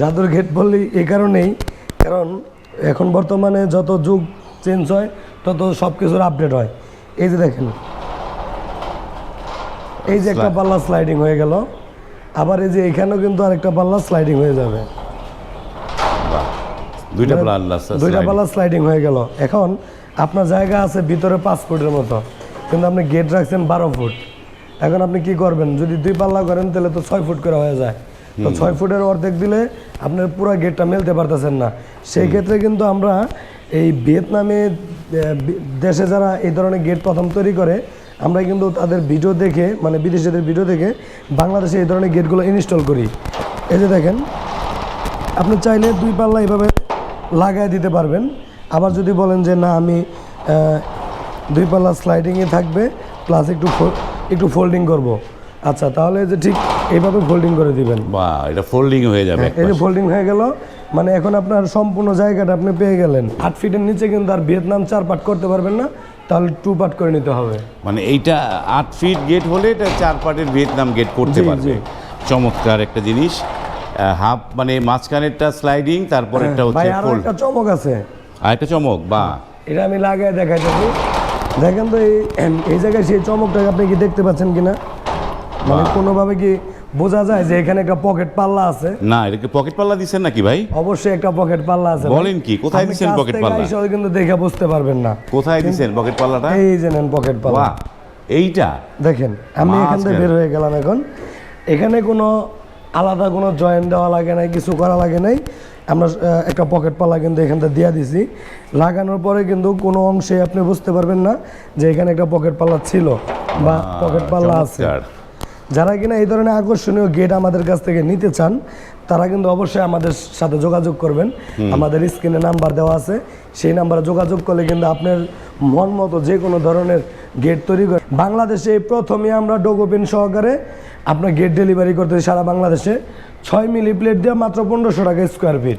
জাদুর গেট বললি এই কারণেই কারণ এখন বর্তমানে যত যুগ চেঞ্জ হয় তত সব কিছুর আপডেট হয়। এই যে দেখেন এই যে একটা পাল্লা স্লাইডিং হয়ে গেল আবার এই যে এখানেও কিন্তু আরেকটা পাল্লা স্লাইডিং হয়ে যাবে। দুইটা মানে দুইটা পাল্লা স্লাইডিং হয়ে গেল। এখন আপনার জায়গা আছে ভিতরে পাঁচ ফুটের মতো কিন্তু আপনি গেট রাখছেন বারো ফুট। এখন আপনি কি করবেন? যদি দুই পাল্লা করেন তাহলে তো ছয় ফুট করে হয়ে যায়। তো ছয় ফুটের অর্ধেক দিলে আপনার পুরো গেটটা মেলতে পারতেছেন না। সেই ক্ষেত্রে কিন্তু আমরা এই ভিয়েতনামে দেশে যারা এই ধরনের গেট প্রথম তৈরি করে আমরা কিন্তু তাদের ভিডিও দেখে মানে বিদেশিদের ভিডিও দেখে বাংলাদেশে এই ধরনের গেটগুলো ইনস্টল করি। এই যে দেখেন আপনি চাইলে দুই পাল্লা এভাবে লাগাই দিতে পারবেন। আবার যদি বলেন যে না আমি দুই পাল্লা স্লাইডিংয়ে থাকবে প্লাস একটু একটু ফোল্ডিং করব। আচ্ছা তাহলে যে ঠিক এইভাবে ফোল্ডিং করে দিবেন। বা এটা ফোল্ডিং হয়ে যাবে এই যে ফোল্ডিং হয়ে গেল মানে এখন আপনার সম্পূর্ণ জায়গাটা আপনি পেয়ে গেলেন। আট ফিটের নিচে কিন্তু আর ভিয়েতনাম চার পাট করতে পারবেন না তাহলে টু পাট করে নিতে হবে। মানে এইটা আট ফিট গেট হলে এটা চার পার্টের ভিয়েতনাম গেট করতে পারবে। চমৎকার একটা জিনিস। হাফ মানে মাঝখানেরটা স্লাইডিং তারপরেরটা একটা হচ্ছে আরও ফোল্ড একটা চমক আছে। আর একটা চমক বা। এটা আমি লাগায় দেখাই দেবো দেখেন তো এই এই জায়গায় সেই চমকটাকে আপনি কি দেখতে পাচ্ছেন কিনা? মানে কোনোভাবে কি বোঝা যায় যে এখানে একটা পকেট পাল্লা আছে? না এটা কি পকেট পাল্লা দিচ্ছেন নাকি ভাই? অবশ্যই একটা পকেট পাল্লা আছে বলেন কি? কোথায় আপনি দিছেন কাছ পাল্লা? আইসাও কিন্তু দেখে বুঝতে পারবেন না। কোথায় দিচ্ছেন পকেট পাল্লাটা? এই যে নেন পকেট পাল্লা। এইটা? দেখেন আমি এখান থেকে বের হয়ে গেলাম এখন। এখানে কোনো আলাদা কোনো জয়েন্ট দেওয়া লাগে নাই কিছু করা লাগে নাই। আমরা একটা পকেট পাল্লা কিন্তু এখানটা দিয়ে দিছি। লাগানোর পরে কিন্তু কোনো অংশে আপনি বুঝতে পারবেন না যে এখানে একটা পকেট পাল্লা ছিল বা পকেট পাল্লা আছে। যারা কিনা এই ধরনের আকর্ষণীয় গেট আমাদের কাছ থেকে নিতে চান তারা কিন্তু অবশ্যই আমাদের সাথে যোগাযোগ করবেন। আমাদের স্ক্রিনে নাম্বার দেওয়া আছে। সেই নাম্বারে যোগাযোগ করলে কিন্তু আপনার মন মতো যে কোনো ধরনের গেট তৈরি করে বাংলাদেশে এই প্রথমে আমরা ডোগোপিন সহকারে আপনার গেট ডেলিভারি করতে সারা বাংলাদেশে। ছয় মিলি প্লেট দিয়ে মাত্র পনেরোশো টাকা স্কোয়ার ফিট